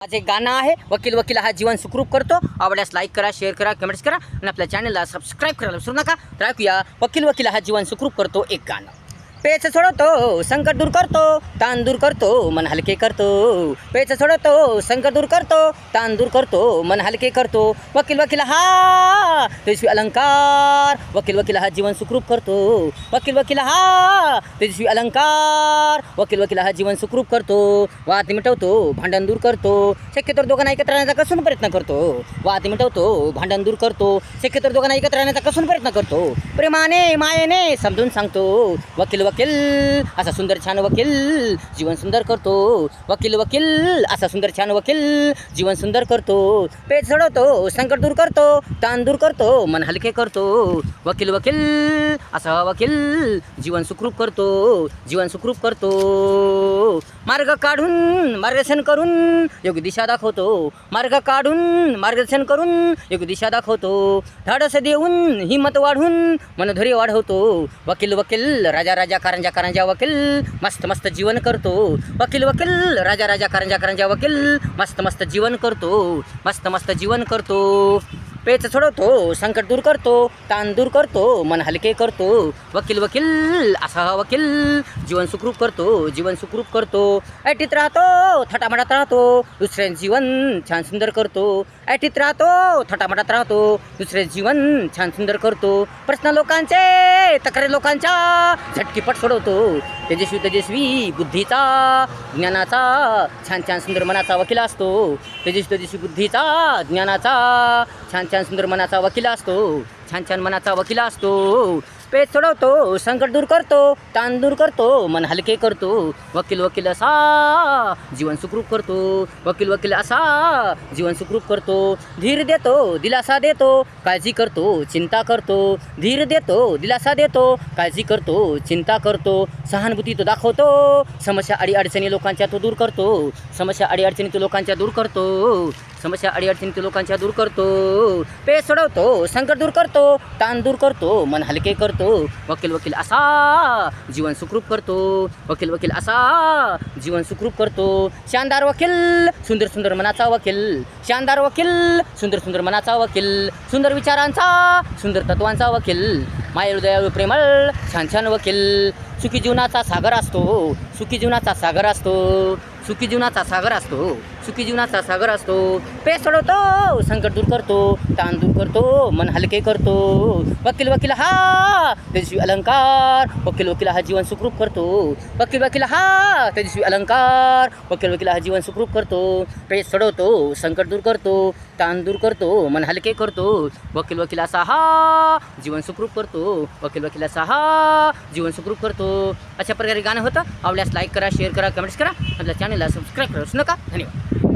माझं एक गाणं आहे वकील वकील हा जीवन सुखरूप करतो. आवडल्यास लाईक करा शेअर करा कमेंट्स करा आणि आपल्या चॅनलला सबस्क्राईब करायला विसरू नका. तर ऐकूया वकील वकील हा जीवन सुखरूप करतो एक गाणं. पेच सोडवतो संकट दूर करतो ताण दूर करतो मन हलके करतो. पेच सोडवतो संकट दूर करतो ताण दूर करतो मन हलके करतो. वकील वकील हा तेजस्वी अलंकार. वकील वकील हा जीवन सुखरूप करतो. वकील वकील हा तेजस्वी अलंकार. वकील वकील हा जीवन सुखरूप करतो. वाद मिटवतो भांडण दूर करतो. शक्यतो दोघांना एकत्र राहण्याचा कसून प्रयत्न करतो. वाद मिटवतो भांडण दूर करतो. शक्यतो दोघांना एकत्र राहण्याचा कसून प्रयत्न करतो. प्रेमाने मायेने समजून सांगतो. वकील वकील असा सुंदर छान वकील जीवन सुंदर करतो. वकील वकील असा सुंदर छान वकील जीवन सुंदर करतो. पेट सोडवतो संकट दूर करतो ताण दूर करतो मन हलके करतो. वकील वकील असा वकील जीवन सुखरूप करतो. जीवन सुखरूप करतो. मार्ग काढून मार्गदर्शन करून योग्य दिशा दाखवतो. मार्ग काढून मार्गदर्शन करून योग्य दिशा दाखवतो. धाडस देऊन हिंमत वाढवून मनधैर्य वाढवतो. वकील वकील राजा राजा कारंजा कारंजा वकील मस्त मस्त जीवन करतो. वकील वकील राजा राजा कारंजा कारंजा वकील मस्त मस्त जीवन करतो. मस्त मस्त जीवन करतो. पेच सोडवतो संकट दूर करतो ताण दूर करतो मन हलके करतो. वकील वकील असा हा वकील. जीवन सुखरूप करतो जीवन सुखरूप करतो. ऐटीत राहतो थटामटात राहतो. दुसऱ्यांचे जीवन छान सुंदर करतो. ऐटीत राहतो थटामटात राहतो. दुसरे जीवन छान सुंदर करतो. प्रश्न लोकांचे तक्रारी लोकांच्या. झटकीपट सोडवतो. तेजस्वी तेजस्वी बुद्धीचा ज्ञानाचा छान छान सुंदर मनाचा वकील असतो. तेजस्वी तेजस्वी बुद्धीचा ज्ञानाचा छान छान सुंदर मनाचा वकिला असतो. छान छान मनाचा वकिला असतो. पेच सोडवतो संकट दूर करतो ताण दूर करतो मन हलके करतो. वकील वकील असा जीवन सुखरूप करतो. वकील वकील असा जीवन सुखरूप करतो. धीर देतो दिलासा देतो काळजी करतो चिंता करतो. धीर देतो दिलासा देतो काळजी करतो चिंता करतो. सहानुभूती तो दाखवतो. समस्या अडीअडचणी लोकांच्या तो दूर करतो. समस्या अडीअडचणी तो लोकांच्या दूर करतो. समस्या अडीअडचणी तो लोकांच्या दूर करतो. पेच सोडवतो संकट दूर करतो ताण दूर करतो मन हलके करतो. वकील वकील असा जीवन सुखरूप करतो. वकील वकील असा जीवन सुखरूप करतो. शानदार वकील सुंदर सुंदर मनाचा वकील. शानदार वकील सुंदर सुंदर मनाचा वकील. सुंदर विचारांचा सुंदर तत्वांचा वकील. माय हृदयाळू प्रेमळ छान छान वकील. सुखी जीवनाचा सागर असतो. सुखी जीवनाचा सागर असतो. सुखी जीवनाचा सागर असतो. सुखी जीवनाचा सागर असतो. पेस सोडवतो संकट दूर करतो ताण दूर करतो मन हलके करतो. वकील वकील हा तेजस्वी अलंकार. वकील वकील हा जीवन सुखरूप करतो. वकील वकील हा तेजस्वी अलंकार. वकील वकील हा जीवन सुखरूप करतो. पेस सोडवतो संकट दूर करतो ताण दूर करतो मन हलके करतो. वकील वकील असा हा जीवन सुखरूप करतो. वकील वकील असा हा जीवन सुखरूप करतो. अशा प्रकारे गाणं होतं. आवडल्यास लाईक करा शेअर करा कमेंट्स करा. आपल्या चॅनलला सबस्क्राईब करूच नका. धन्यवाद.